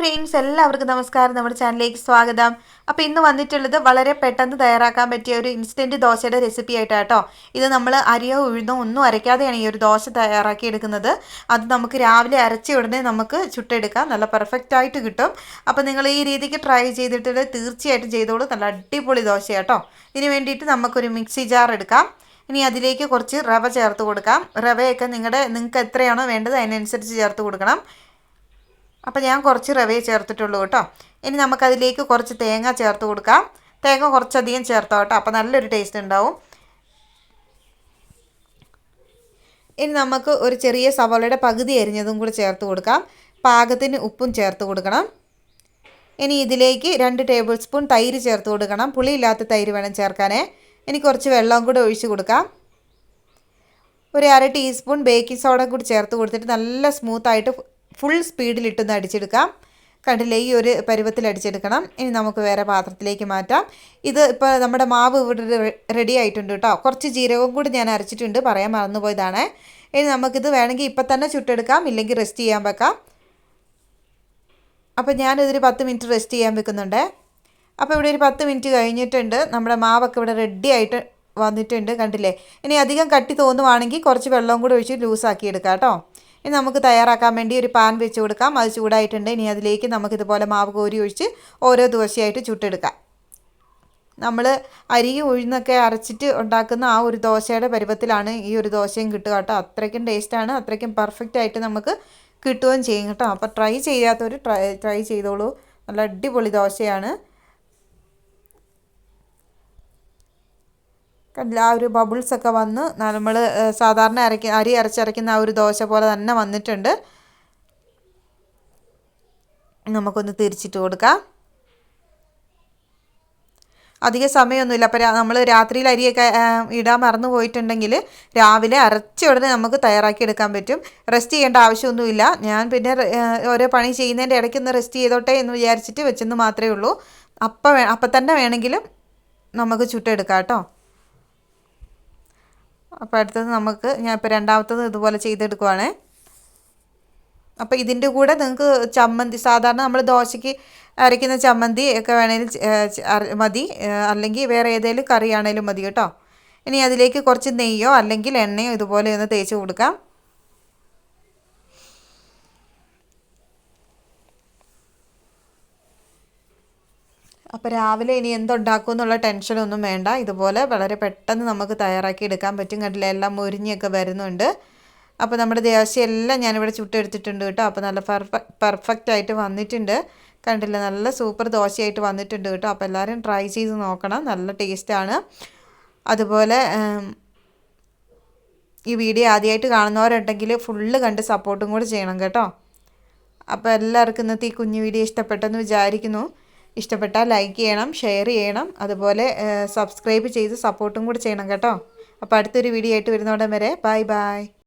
Friends എല്ലാവർക്കും നമസ്കാരം. നമ്മുടെ ചാനലിലേക്ക് സ്വാഗതം. അപ്പോൾ ഇന്ന് വന്നിട്ടുള്ളത് വളരെ പെട്ടെന്ന് തയ്യാറാക്കാൻ പറ്റിയ ഒരു ഇൻസ്റ്റന്റ് ദോശയുടെ റെസിപ്പി ആയിട്ടാണ് കേട്ടോ ഇത് നമ്മൾ അരിയോ ഉഴുന്നോ ഒന്നും അരയ്ക്കാതെയാണ് ഈ ഒരു ദോശ തയ്യാറാക്കി എടുക്കുന്നത്. അത് നമുക്ക് രാവിലെ അരച്ച ഉടനെ നമുക്ക് ചുട്ടെടുക്കാം. നല്ല പെർഫെക്റ്റ് ആയിട്ട് കിട്ടും. അപ്പോൾ നിങ്ങൾ ഈ രീതിക്ക് ട്രൈ ചെയ്തിട്ട് തീർച്ചയായിട്ടും ചെയ്തോളൂ. നല്ല അടിപൊളി ദോശയാട്ടോ. ഇതിന് വേണ്ടിയിട്ട് നമുക്കൊരു മിക്സി ജാർ എടുക്കാം. ഇനി അതിലേക്ക് കുറച്ച് റവ ചേർത്ത് കൊടുക്കാം. റവയൊക്കെ നിങ്ങളുടെ നിങ്ങൾക്ക് എത്രയാണോ വേണ്ടത് അതിനനുസരിച്ച് ചേർത്ത് കൊടുക്കണം. അപ്പോൾ ഞാൻ കുറച്ച് റവയെ ചേർത്തിട്ടുള്ളൂ കേട്ടോ. ഇനി നമുക്കതിലേക്ക് കുറച്ച് തേങ്ങ ചേർത്ത് കൊടുക്കാം. തേങ്ങ കുറച്ചധികം ചേർത്തോ കേട്ടോ. അപ്പോൾ നല്ലൊരു ടേസ്റ്റ് ഉണ്ടാവും. ഇനി നമുക്ക് ഒരു ചെറിയ സവാളയുടെ പകുതി അരിഞ്ഞതും കൂടി ചേർത്ത് കൊടുക്കാം. പാകത്തിന് ഉപ്പും ചേർത്ത് കൊടുക്കണം. ഇനി ഇതിലേക്ക് രണ്ട് ടേബിൾ സ്പൂൺ തൈര് ചേർത്ത് കൊടുക്കണം. പുളിയില്ലാത്ത തൈര് വേണം ചേർക്കാനേ. ഇനി കുറച്ച് വെള്ളം കൂടെ ഒഴിച്ച് കൊടുക്കാം. ഒരു അര ടീസ്പൂൺ ബേക്കിംഗ് സോഡ കൂടി ചേർത്ത് കൊടുത്തിട്ട് നല്ല സ്മൂത്തായിട്ട് ഫുൾ സ്പീഡിലിട്ടൊന്ന് അടിച്ചെടുക്കാം. കണ്ടില്ലേ ഈ ഒരു പരുവത്തിൽ അടിച്ചെടുക്കണം. ഇനി നമുക്ക് വേറെ പാത്രത്തിലേക്ക് മാറ്റാം. ഇത് ഇപ്പോൾ നമ്മുടെ മാവ് ഇവിടെ റെഡി ആയിട്ടുണ്ട് കേട്ടോ കുറച്ച് ജീരകവും കൂടി ഞാൻ അരച്ചിട്ടുണ്ട്. പറയാൻ മറന്നുപോയതാണ്. ഇനി നമുക്കിത് വേണമെങ്കിൽ ഇപ്പം തന്നെ ചുട്ടെടുക്കാം. ഇല്ലെങ്കിൽ റെസ്റ്റ് ചെയ്യാൻ വെക്കാം. അപ്പോൾ ഞാനിതൊരു പത്ത് മിനിറ്റ് റെസ്റ്റ് ചെയ്യാൻ വെക്കുന്നുണ്ട്. അപ്പോൾ ഇവിടെ ഒരു പത്ത് മിനിറ്റ് കഴിഞ്ഞിട്ടുണ്ട്. നമ്മുടെ മാവൊക്കെ ഇവിടെ റെഡി ആയിട്ട് വന്നിട്ടുണ്ട്. കണ്ടില്ലേ? ഇനി അധികം കട്ടി തോന്നുവാണെങ്കിൽ കുറച്ച് വെള്ളവും കൂടി ഒഴിച്ച് ലൂസാക്കി എടുക്കാം കേട്ടോ ഇനി നമുക്ക് തയ്യാറാക്കാൻ വേണ്ടി ഒരു പാൻ വെച്ച് കൊടുക്കാം. അത് ചൂടായിട്ടുണ്ട്. ഇനി അതിലേക്ക് നമുക്കിതുപോലെ മാവ് കോരി ഒഴിച്ച് ഓരോ ദോശയായിട്ട് ചുട്ടെടുക്കാം. നമ്മൾ അരി ഉഴുന്നൊക്കെ അരച്ചിട്ട് ഉണ്ടാക്കുന്ന ആ ഒരു ദോശയുടെ പരുവത്തിലാണ് ഈ ഒരു ദോശയും കിട്ടുക കേട്ടോ. അത്രയ്ക്കും ടേസ്റ്റാണ് അത്രയ്ക്കും പെർഫെക്റ്റ് ആയിട്ട് നമുക്ക് കിട്ടുകയും ചെയ്യും കേട്ടോ. അപ്പോൾ ട്രൈ ചെയ്യാത്തവർ ട്രൈ ട്രൈ ചെയ്തോളൂ. നല്ല അടിപൊളി ദോശയാണ്. കണ്ടില്ല ആ ഒരു ബബിൾസ് ഒക്കെ വന്ന് നമ്മൾ സാധാരണ അരക്ക അരി അരച്ചരയ്ക്കുന്ന ആ ഒരു ദോശ പോലെ തന്നെ വന്നിട്ടുണ്ട്. നമുക്കൊന്ന് തിരിച്ചിട്ട് കൊടുക്കാം. അധിക സമയമൊന്നുമില്ല അപ്പോൾ നമ്മൾ രാത്രിയിൽ അരിയൊക്കെ ഇടാൻ മറന്നു പോയിട്ടുണ്ടെങ്കിൽ രാവിലെ അരച്ച ഉടനെ നമുക്ക് തയ്യാറാക്കി എടുക്കാൻ പറ്റും. റെസ്റ്റ് ചെയ്യേണ്ട ആവശ്യമൊന്നുമില്ല. ഞാൻ പിന്നെ ഓരോ പണി ചെയ്യുന്നതിന്റെ ഇടയ്ക്കൊന്ന് റെസ്റ്റ് ചെയ്തോട്ടെ എന്ന് വിചാരിച്ചിട്ട് വെച്ചെന്ന് മാത്രമേ ഉള്ളൂ. അപ്പം അപ്പം തന്നെ വേണമെങ്കിലും നമുക്ക് ചുട്ടെടുക്കാം കേട്ടോ. അപ്പോൾ അടുത്തത് നമുക്ക് ഞാൻ ഇപ്പോൾ രണ്ടാമത്തത് ഇതുപോലെ ചെയ്തെടുക്കുവാണ്. അപ്പോൾ ഇതിന്റെ കൂടെ നിങ്ങൾക്ക് ചമ്മന്തി സാധാരണ നമ്മൾ ദോശയ്ക്ക് അരയ്ക്കുന്ന ചമ്മന്തി ഒക്കെ വേണമെങ്കിൽ മതി. അല്ലെങ്കിൽ വേറെ ഏതെങ്കിലും കറിയാണേലും മതി കേട്ടോ. ഇനി അതിലേക്ക് കുറച്ച് നെയ്യോ അല്ലെങ്കിൽ എണ്ണയോ ഇതുപോലെ ഒന്ന് തേച്ച് കൊടുക്കാം. അപ്പോൾ രാവിലെ ഇനി എന്തുണ്ടാക്കും എന്നുള്ള ടെൻഷനൊന്നും വേണ്ട. ഇതുപോലെ വളരെ പെട്ടെന്ന് നമുക്ക് തയ്യാറാക്കി എടുക്കാൻ പറ്റും. കണ്ടില്ല എല്ലാം മുരിഞ്ഞൊക്കെ വരുന്നുണ്ട്. അപ്പോൾ നമ്മുടെ ദേശീയെല്ലാം ഞാനിവിടെ ചുട്ടെടുത്തിട്ടുണ്ട് കേട്ടോ. അപ്പോൾ നല്ല പെർഫെക്റ്റ് ആയിട്ട് വന്നിട്ടുണ്ട്. കണ്ടില്ല നല്ല സൂപ്പർ ദോശയായിട്ട് വന്നിട്ടുണ്ട് കേട്ടോ. അപ്പോൾ എല്ലാവരും ട്രൈ ചെയ്ത് നോക്കണം. നല്ല ടേസ്റ്റാണ് അതുപോലെ ഈ വീഡിയോ ആദ്യമായിട്ട് കാണുന്നവരുണ്ടെങ്കിൽ ഫുള്ള് കണ്ട് സപ്പോർട്ടും കൂടെ ചെയ്യണം കേട്ടോ. അപ്പോൾ എല്ലാവർക്കും ഇന്നത്തെ ഈ കുഞ്ഞു വീഡിയോ ഇഷ്ടപ്പെട്ടെന്ന് വിചാരിക്കുന്നു. ഇഷ്ടപ്പെട്ടാൽ ലൈക്ക് ചെയ്യണം ഷെയർ ചെയ്യണം അതുപോലെ സബ്സ്ക്രൈബ് ചെയ്ത് സപ്പോർട്ടും കൂടി ചെയ്യണം കേട്ടോ. അപ്പോൾ അടുത്തൊരു വീഡിയോ ആയിട്ട് വരുന്നോടം വരെ ബൈ ബൈ